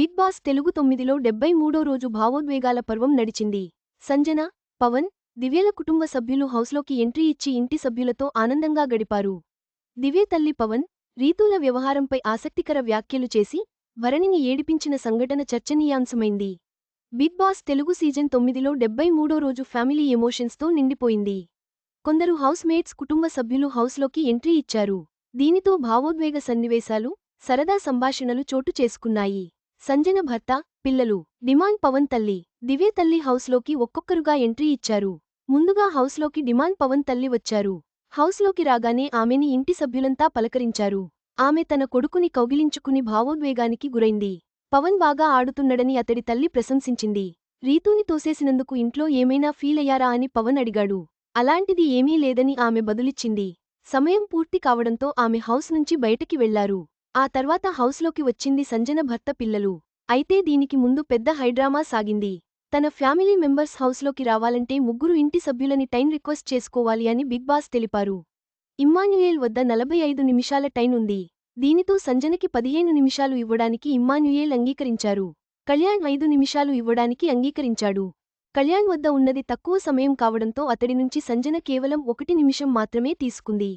Big boss Telugu తొమ్మిదిలో డెబ్బై మూడో రోజు భావోద్వేగాల పర్వం నడిచింది. సంజన పవన్ దివ్యల కుటుంబ సభ్యులు హౌస్లోకి ఎంట్రీ ఇచ్చి ఇంటి సభ్యులతో ఆనందంగా గడిపారు. దివ్య తల్లి పవన్ రీతుల వ్యవహారంపై ఆసక్తికర వ్యాఖ్యలు చేసి భరణిని ఏడిపించిన సంఘటన చర్చనీయాంశమైంది. బిగ్ బాస్ తెలుగు సీజన్ తొమ్మిదిలో డెబ్బై మూడో రోజు ఫ్యామిలీ ఎమోషన్స్తో నిండిపోయింది. కొందరు హౌస్ మేట్స్ కుటుంబ సభ్యులు హౌస్లోకి ఎంట్రీ ఇచ్చారు. దీనితో భావోద్వేగ సన్నివేశాలు సరదా సంభాషణలు చోటు చేసుకున్నాయి. సంజన భర్త పిల్లలు. డిమాండ్ పవన్ తల్లి. దివ్య తల్లి హౌస్లోకి ఒక్కొక్కరుగా ఎంట్రీ ఇచ్చారు. ముందుగా హౌస్లోకి డిమాండ్ పవన్ తల్లి వచ్చారు. హౌస్లోకి రాగానే ఆమెని ఇంటి సభ్యులంతా పలకరించారు. ఆమె తన కొడుకుని కౌగిలించుకుని భావోద్వేగానికి గురైంది. పవన్ బాగా ఆడుతున్నడని అతడి తల్లి ప్రశంసించింది. రీతూని తోసేసినందుకు ఇంట్లో ఏమైనా ఫీలయ్యారా అని పవన్ అడిగాడు. అలాంటిది ఏమీ లేదని ఆమె బదులిచ్చింది. సమయం పూర్తి కావడంతో ఆమె హౌస్ నుంచి బయటికి వెళ్ళారు. ఆ తర్వాత హౌస్లోకి వచ్చింది సంజన భర్త పిల్లలు. అయితే దీనికి ముందు పెద్ద హైడ్రామా సాగింది. తన ఫ్యామిలీ మెంబర్స్ హౌస్లోకి రావాలంటే ముగ్గురు ఇంటి సభ్యులని టైం రిక్వెస్ట్ చేసుకోవాలి అని బిగ్ బాస్ తెలిపారు. ఇమ్మాన్యుయేల్ వద్ద నలభై ఐదు నిమిషాల టైం ఉంది. దీనితో సంజనకి పదిహేను నిమిషాలు ఇవ్వడానికి ఇమ్మాన్యుయేల్ అంగీకరించారు. కళ్యాణ్ ఐదు నిమిషాలు ఇవ్వడానికి అంగీకరించాడు. కళ్యాణ్ వద్ద ఉన్నది తక్కువ సమయం కావడంతో అతడి నుంచి సంజన కేవలం ఒకటి నిమిషం మాత్రమే తీసుకుంది.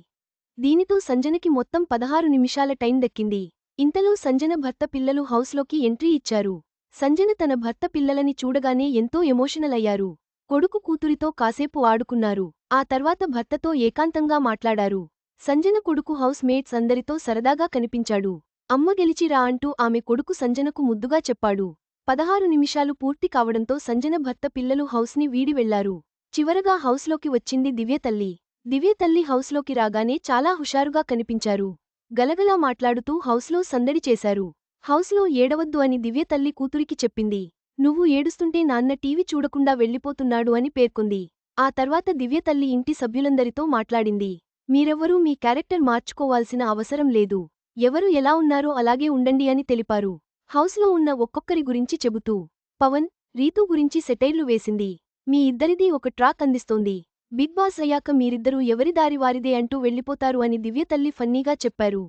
దీనితో సంజనకి మొత్తం పదహారు నిమిషాల టైం దక్కింది. ఇంతలో సంజన భర్త పిల్లలు హౌస్లోకి ఎంట్రీ ఇచ్చారు. సంజన తన భర్త పిల్లలని చూడగానే ఎంతో ఎమోషనల్ అయ్యారు కొడుకు కూతురితో కాసేపు ఆడుకున్నారు. ఆ తర్వాత భర్తతో ఏకాంతంగా మాట్లాడారు. సంజన కొడుకు హౌస్ మేట్స్ అందరితో సరదాగా కనిపించాడు. అమ్మ గెలిచిరా అంటూ ఆమె కొడుకు సంజనకు ముద్దుగా చెప్పాడు. పదహారు నిమిషాలు పూర్తి కావడంతో సంజన భర్త పిల్లలు హౌస్ని వీడి వెళ్ళారు. చివరగా హౌస్లోకి వచ్చింది దివ్య తల్లి. దివ్య తల్లి హౌస్లోకి రాగానే చాలా హుషారుగా కనిపించారు. గలగలా మాట్లాడుతూ హౌస్లో సందడి చేశారు. హౌస్లో ఏడవద్దు అని దివ్య తల్లి కూతురికి చెప్పింది. నువ్వు ఏడుస్తుంటే నాన్న టీవీ చూడకుండా వెళ్ళిపోతున్నాడు అని పేర్కొంది. ఆ తర్వాత దివ్య తల్లి ఇంటి సభ్యులందరితో మాట్లాడింది. మీరెవ్వరూ మీ క్యారెక్టర్ మార్చుకోవాల్సిన అవసరం లేదు. ఎవరు ఎలా ఉన్నారో అలాగే ఉండండి అని తెలిపారు. హౌస్లో ఉన్న ఒక్కొక్కరి గురించి చెబుతూ పవన్ రీతూ గురించి సెటైర్లు వేసింది. మీ ఇద్దరిదీ ఒక ట్రాక్ అందిస్తోంది. బిగ్ బాస్ అయ్యాక మీరిద్దరూ ఎవరి దారి వారిదే అంటూ వెళ్ళిపోతారు అని దివ్య తల్లి ఫన్నీగా చెప్పారు.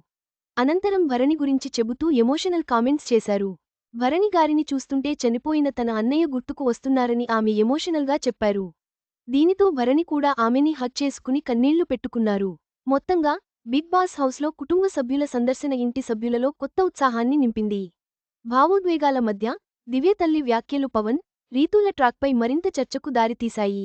అనంతరం భరణి గురించి చెబుతూ ఎమోషనల్ కామెంట్స్ చేశారు. భరణి గారిని చూస్తుంటే చనిపోయిన తన అన్నయ్య గుర్తుకు వస్తున్నారని ఆమె ఎమోషనల్గా చెప్పారు. దీనితో భరణి కూడా ఆమెని హక్ చేసుకుని కన్నీళ్ళు పెట్టుకున్నారు. మొత్తంగా బిగ్ బాస్ హౌస్లో కుటుంబ సభ్యుల సందర్శన ఇంటి సభ్యులలో కొత్త ఉత్సాహాన్ని నింపింది. భావోద్వేగాల మధ్య దివ్య తల్లి వ్యాఖ్యలు పవన్ రీతుల ట్రాక్పై మరింత చర్చకు దారితీశాయి.